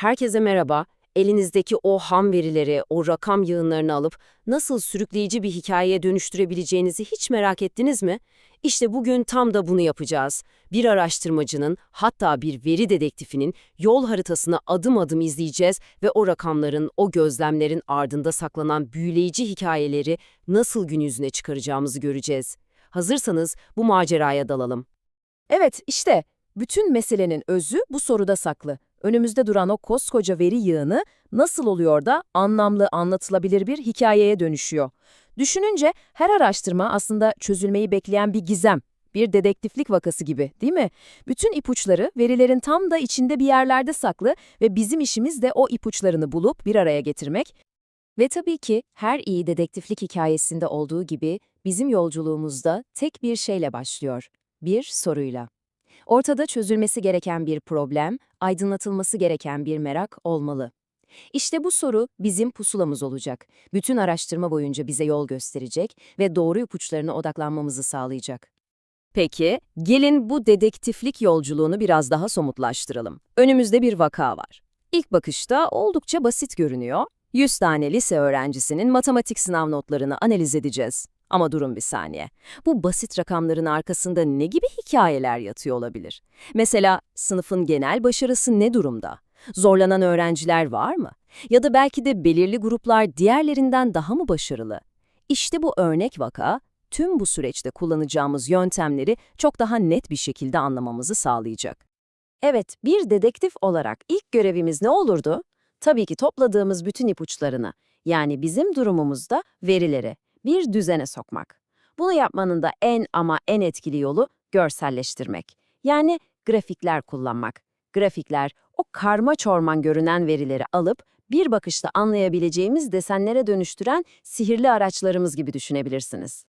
Herkese merhaba. Elinizdeki o ham verileri, o rakam yığınlarını alıp nasıl sürükleyici bir hikayeye dönüştürebileceğinizi hiç merak ettiniz mi? İşte bugün tam da bunu yapacağız. Bir araştırmacının, hatta bir veri dedektifinin yol haritasını adım adım izleyeceğiz ve o rakamların, o gözlemlerin ardında saklanan büyüleyici hikayeleri nasıl gün yüzüne çıkaracağımızı göreceğiz. Hazırsanız bu maceraya dalalım. Evet, işte bütün meselenin özü bu soruda saklı. Önümüzde duran o koskoca veri yığını nasıl oluyor da anlamlı, anlatılabilir bir hikayeye dönüşüyor? Düşününce her araştırma aslında çözülmeyi bekleyen bir gizem, bir dedektiflik vakası gibi, değil mi? Bütün ipuçları verilerin tam da içinde bir yerlerde saklı ve bizim işimiz de o ipuçlarını bulup bir araya getirmek. Ve tabii ki her iyi dedektiflik hikayesinde olduğu gibi bizim yolculuğumuzda tek bir şeyle başlıyor. Bir soruyla. Ortada çözülmesi gereken bir problem, aydınlatılması gereken bir merak olmalı. İşte bu soru bizim pusulamız olacak. Bütün araştırma boyunca bize yol gösterecek ve doğru ipuçlarına odaklanmamızı sağlayacak. Peki, gelin bu dedektiflik yolculuğunu biraz daha somutlaştıralım. Önümüzde bir vaka var. İlk bakışta oldukça basit görünüyor. 100 tane lise öğrencisinin matematik sınav notlarını analiz edeceğiz. Ama durun bir saniye. Bu basit rakamların arkasında ne gibi hikayeler yatıyor olabilir? Mesela sınıfın genel başarısı ne durumda? Zorlanan öğrenciler var mı? Ya da belki de belirli gruplar diğerlerinden daha mı başarılı? İşte bu örnek vaka, tüm bu süreçte kullanacağımız yöntemleri çok daha net bir şekilde anlamamızı sağlayacak. Evet, bir dedektif olarak ilk görevimiz ne olurdu? Tabii ki topladığımız bütün ipuçlarını, yani bizim durumumuzda verileri, bir düzene sokmak. Bunu yapmanın da en ama en etkili yolu görselleştirmek. Yani grafikler kullanmak. Grafikler o karma çorman görünen verileri alıp bir bakışta anlayabileceğimiz desenlere dönüştüren sihirli araçlarımız gibi düşünebilirsiniz.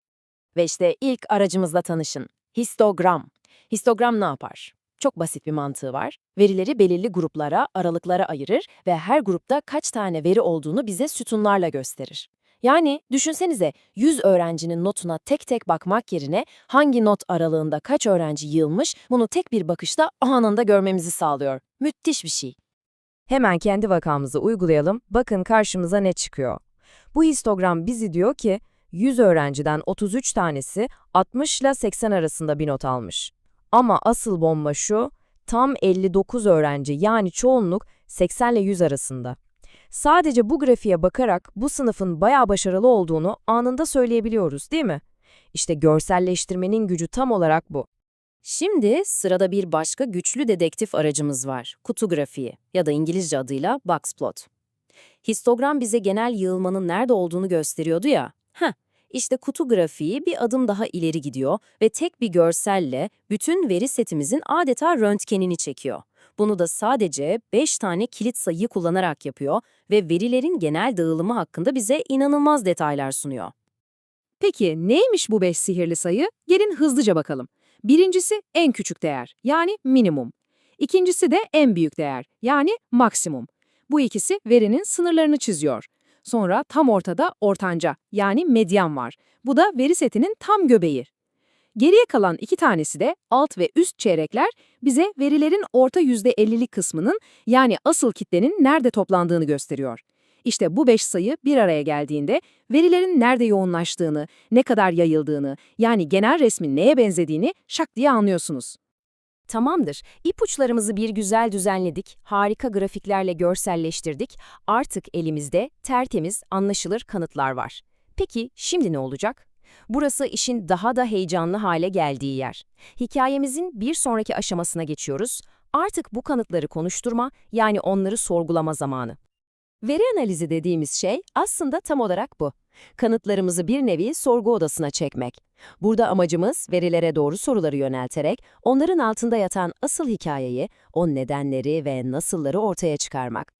Ve işte ilk aracımızla tanışın. Histogram. Histogram ne yapar? Çok basit bir mantığı var. Verileri belirli gruplara, aralıklara ayırır ve her grupta kaç tane veri olduğunu bize sütunlarla gösterir. Yani düşünsenize 100 öğrencinin notuna tek tek bakmak yerine hangi not aralığında kaç öğrenci yığılmış bunu tek bir bakışta anında görmemizi sağlıyor. Müthiş bir şey. Hemen kendi vakamızı uygulayalım. Bakın karşımıza ne çıkıyor. Bu histogram bizi diyor ki 100 öğrenciden 33 tanesi 60 ile 80 arasında bir not almış. Ama asıl bomba şu, tam 59 öğrenci yani çoğunluk 80 ile 100 arasında. Sadece bu grafiğe bakarak bu sınıfın bayağı başarılı olduğunu anında söyleyebiliyoruz değil mi? İşte görselleştirmenin gücü tam olarak bu. Şimdi sırada bir başka güçlü dedektif aracımız var, kutu grafiği ya da İngilizce adıyla boxplot. Histogram bize genel yığılmanın nerede olduğunu gösteriyordu ya. Heh, işte kutu grafiği bir adım daha ileri gidiyor ve tek bir görselle bütün veri setimizin adeta röntgenini çekiyor. Bunu da sadece 5 tane kilit sayıyı kullanarak yapıyor ve verilerin genel dağılımı hakkında bize inanılmaz detaylar sunuyor. Peki neymiş bu 5 sihirli sayı? Gelin hızlıca bakalım. Birincisi en küçük değer, yani minimum. İkincisi de en büyük değer, yani maksimum. Bu ikisi verinin sınırlarını çiziyor. Sonra tam ortada ortanca, yani medyan var. Bu da veri setinin tam göbeği. Geriye kalan iki tanesi de alt ve üst çeyrekler bize verilerin orta %50'lik kısmının yani asıl kitlenin nerede toplandığını gösteriyor. İşte bu beş sayı bir araya geldiğinde verilerin nerede yoğunlaştığını, ne kadar yayıldığını yani genel resmin neye benzediğini şak diye anlıyorsunuz. Tamamdır. İpuçlarımızı bir güzel düzenledik, harika grafiklerle görselleştirdik. Artık elimizde tertemiz, anlaşılır kanıtlar var. Peki şimdi ne olacak? Burası işin daha da heyecanlı hale geldiği yer. Hikayemizin bir sonraki aşamasına geçiyoruz. Artık bu kanıtları konuşturma, yani onları sorgulama zamanı. Veri analizi dediğimiz şey aslında tam olarak bu. Kanıtlarımızı bir nevi sorgu odasına çekmek. Burada amacımız verilere doğru soruları yönelterek onların altında yatan asıl hikayeyi, o nedenleri ve nasılları ortaya çıkarmak.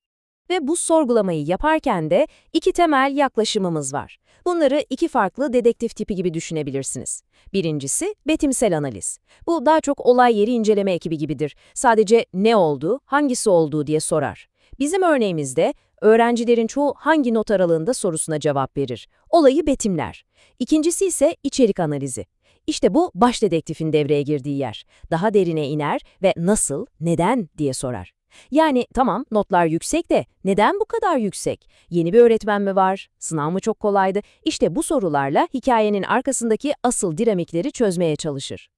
Ve bu sorgulamayı yaparken de iki temel yaklaşımımız var. Bunları iki farklı dedektif tipi gibi düşünebilirsiniz. Birincisi betimsel analiz. Bu daha çok olay yeri inceleme ekibi gibidir. Sadece ne oldu, hangisi olduğu diye sorar. Bizim örneğimizde öğrencilerin çoğu hangi not aralığında sorusuna cevap verir. Olayı betimler. İkincisi ise içerik analizi. İşte bu baş dedektifin devreye girdiği yer. Daha derine iner ve nasıl, neden diye sorar. Yani tamam notlar yüksek de neden bu kadar yüksek? Yeni bir öğretmen mi var? Sınav mı çok kolaydı? İşte bu sorularla hikayenin arkasındaki asıl dinamikleri çözmeye çalışır.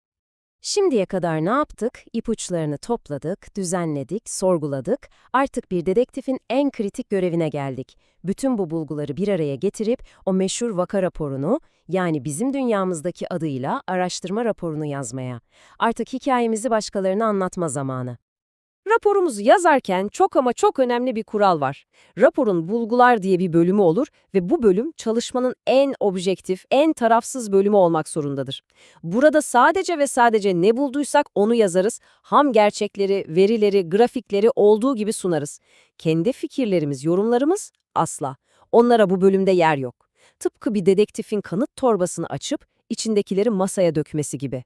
Şimdiye kadar ne yaptık? İpuçlarını topladık, düzenledik, sorguladık. Artık bir dedektifin en kritik görevine geldik. Bütün bu bulguları bir araya getirip o meşhur vaka raporunu, yani bizim dünyamızdaki adıyla araştırma raporunu yazmaya. Artık hikayemizi başkalarına anlatma zamanı. Raporumuzu yazarken çok ama çok önemli bir kural var. Raporun bulgular diye bir bölümü olur ve bu bölüm çalışmanın en objektif, en tarafsız bölümü olmak zorundadır. Burada sadece ve sadece ne bulduysak onu yazarız, ham gerçekleri, verileri, grafikleri olduğu gibi sunarız. Kendi fikirlerimiz, yorumlarımız asla. Onlara bu bölümde yer yok. Tıpkı bir dedektifin kanıt torbasını açıp içindekileri masaya dökmesi gibi.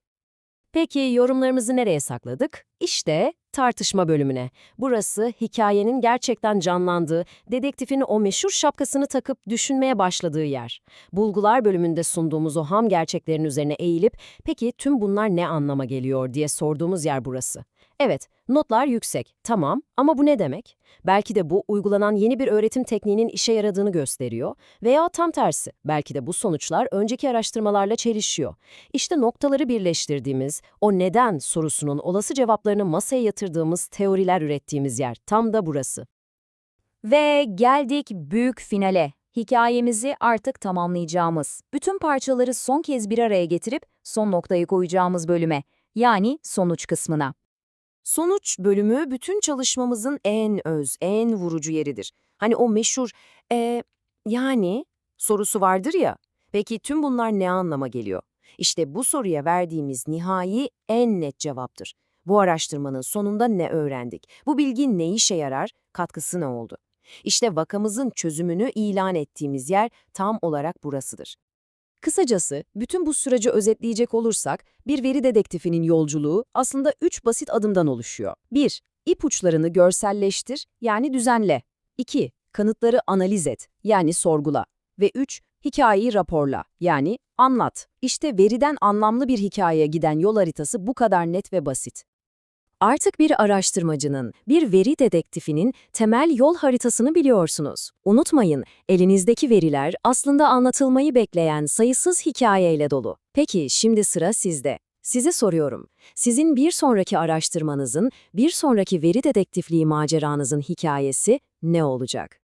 Peki yorumlarımızı nereye sakladık? İşte tartışma bölümüne. Burası hikayenin gerçekten canlandığı, dedektifin o meşhur şapkasını takıp düşünmeye başladığı yer. Bulgular bölümünde sunduğumuz o ham gerçeklerin üzerine eğilip peki tüm bunlar ne anlama geliyor diye sorduğumuz yer burası. Evet, notlar yüksek, tamam ama bu ne demek? Belki de bu uygulanan yeni bir öğretim tekniğinin işe yaradığını gösteriyor veya tam tersi, belki de bu sonuçlar önceki araştırmalarla çelişiyor. İşte noktaları birleştirdiğimiz, o neden sorusunun olası cevaplarını masaya yatırdığımız teoriler ürettiğimiz yer tam da burası. Ve geldik büyük finale. Hikayemizi artık tamamlayacağımız, bütün parçaları son kez bir araya getirip son noktayı koyacağımız bölüme, yani sonuç kısmına. Sonuç bölümü bütün çalışmamızın en öz, en vurucu yeridir. Hani o meşhur, e, yani sorusu vardır ya, peki tüm bunlar ne anlama geliyor? İşte bu soruya verdiğimiz nihai en net cevaptır. Bu araştırmanın sonunda ne öğrendik? Bu bilgi ne işe yarar? Katkısı ne oldu? İşte vakamızın çözümünü ilan ettiğimiz yer tam olarak burasıdır. Kısacası, bütün bu süreci özetleyecek olursak, bir veri dedektifinin yolculuğu aslında üç basit adımdan oluşuyor. 1. İpuçlarını görselleştir, yani düzenle. 2. Kanıtları analiz et, yani sorgula. Ve 3. Hikayeyi raporla, yani anlat. İşte veriden anlamlı bir hikayeye giden yol haritası bu kadar net ve basit. Artık bir araştırmacının, bir veri dedektifinin temel yol haritasını biliyorsunuz. Unutmayın, elinizdeki veriler aslında anlatılmayı bekleyen sayısız hikayeyle dolu. Peki şimdi sıra sizde. Size soruyorum. Sizin bir sonraki araştırmanızın, bir sonraki veri dedektifliği maceranızın hikayesi ne olacak?